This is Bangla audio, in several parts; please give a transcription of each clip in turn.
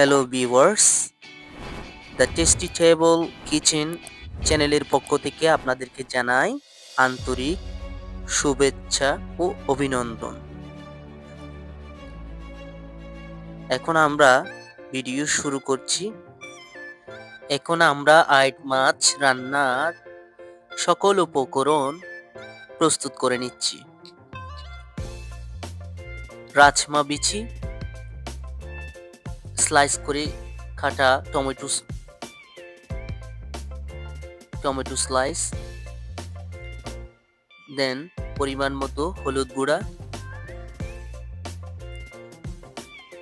Hello viewers the tasty table kitchen চ্যানেলের পক্ষ থেকে আপনাদেরকে জানাই আন্তরিক শুভেচ্ছা ও অভিনন্দন। এখন আমরা ভিডিও শুরু করছি। এখন আমরা আইট মাছ রান্নার সকল উপকরণ প্রস্তুত করে নিচ্ছি। রাজমা বিচি স্লাইস করে কাটা টমেটো টমেটো স্লাইস দেন পরিমাণ মতো হলুদ গুঁড়া।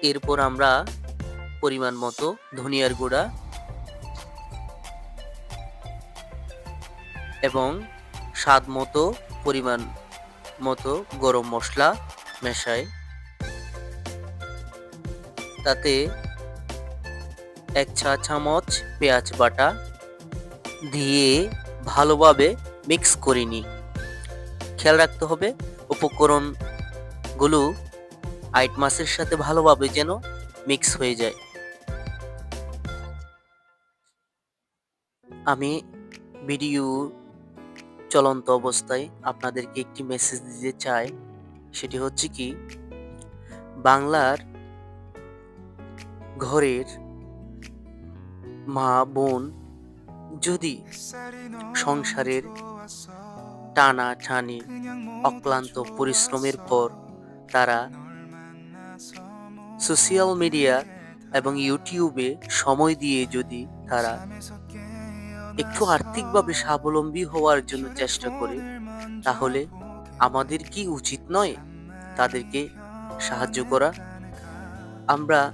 এরপর আমরা পরিমাণ মতো ধনিয়ার গুঁড়া এবং স্বাদ মতো পরিমাণ মতো গরম মশলা মেশাই। তাতে এক চা চামচ পেঁয়াজ বাটা দিয়ে ভালোভাবে মিক্স করে নিই খেয়াল রাখতে হবে উপকরণগুলো আইট মাছের সাথে ভালোভাবে যেন মিক্স হয়ে যায়। আমি ভিডিও চলন্ত অবস্থায় আপনাদেরকে একটি মেসেজ দিতে চাই। সেটি হচ্ছে কি, বাংলার ঘরের মা, বোন যদি সংসারের টানা টানি অক্লান্ত পরিশ্রমের পর তারা সোশ্যাল মিডিয়া এবং ইউটিউবে সময় দিয়ে যদি তারা একটু আর্থিকভাবে স্বাবলম্বী হওয়ার জন্য চেষ্টা করে, তাহলে আমাদের কি উচিত নয় তাদেরকে সাহায্য করা? আমরা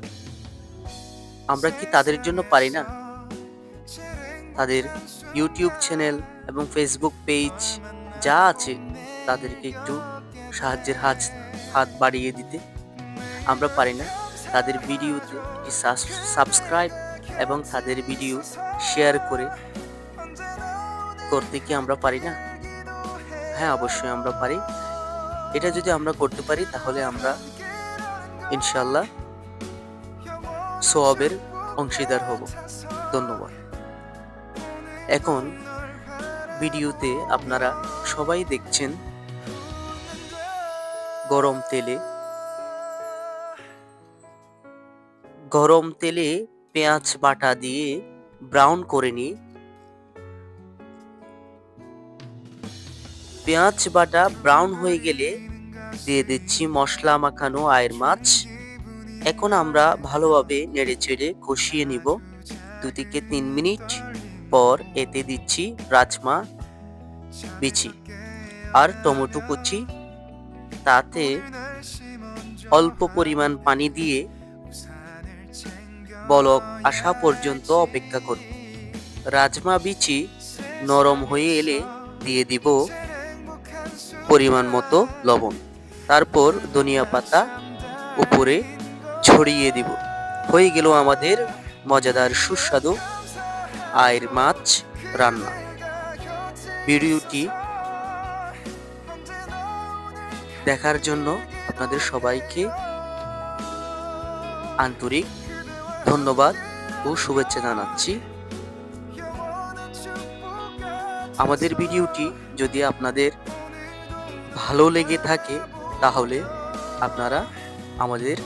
আমরা কি তাদের জন্য পারি না? তাদের ইউটিউব চ্যানেল এবং ফেসবুক পেজ যা আছে, তাদেরকে একটু সাহায্যের হাত হাত বাড়িয়ে দিতে। আমরা পারি না তাদের ভিডিওতে সাবস্ক্রাইব এবং তাদের ভিডিও শেয়ার করে। করতে কি আমরা পারি না? হ্যাঁ অবশ্যই আমরা পারি। এটা যদি আমরা করতে পারি, তাহলে আমরা ইনশাল্লাহ সোয়াবের অংশীদার হব। ধন্যবাদ। এখন ভিডিওতে আপনারা সবাই দেখছেন গরম তেলে গরম তেলে পেঁয়াজ বাটা দিয়ে ব্রাউন করে নিই। পেঁয়াজ বাটা ব্রাউন হয়ে গেলে দিয়ে দিচ্ছি মশলা মাখানো আয়ের মাছ। এখন আমরা ভালোভাবে নেড়ে চেড়ে কষিয়ে নিব। দু থেকে তিন মিনিট পর এতে দিচ্ছি রাজমা, বিচি আর টমেটো কুচি। তাতে অল্প পরিমাণ পানি দিয়ে বলক আসা পর্যন্ত অপেক্ষা করব। রাজমা, বিচি নরম হয়ে এলে দিয়ে দিব পরিমাণ মতো লবণ। তারপর ধনিয়া পাতা উপরে ছড়িয়ে দিব। হয়ে গেল আমাদের মজাদার সুস্বাদু আয়ের মাছ রান্না। ভিডিওটি দেখার জন্য আপনাদের সবাইকে আন্তরিক ধন্যবাদ ও শুভেচ্ছা জানাচ্ছি। আমাদের ভিডিওটি যদি আপনাদের ভালো লেগে থাকে, তাহলে আপনারা আমাদের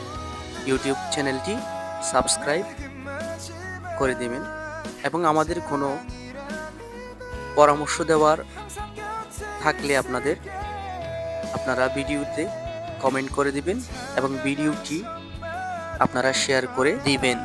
ইউটিউব চ্যানেলটি সাবস্ক্রাইব করে দেবেন। এবং আমাদের কোনো পরামর্শ দেওয়ার থাকলে আপনাদের, আপনারা ভিডিওতে কমেন্ট করে দিবেন এবং ভিডিওটি আপনারা শেয়ার করে দিবেন।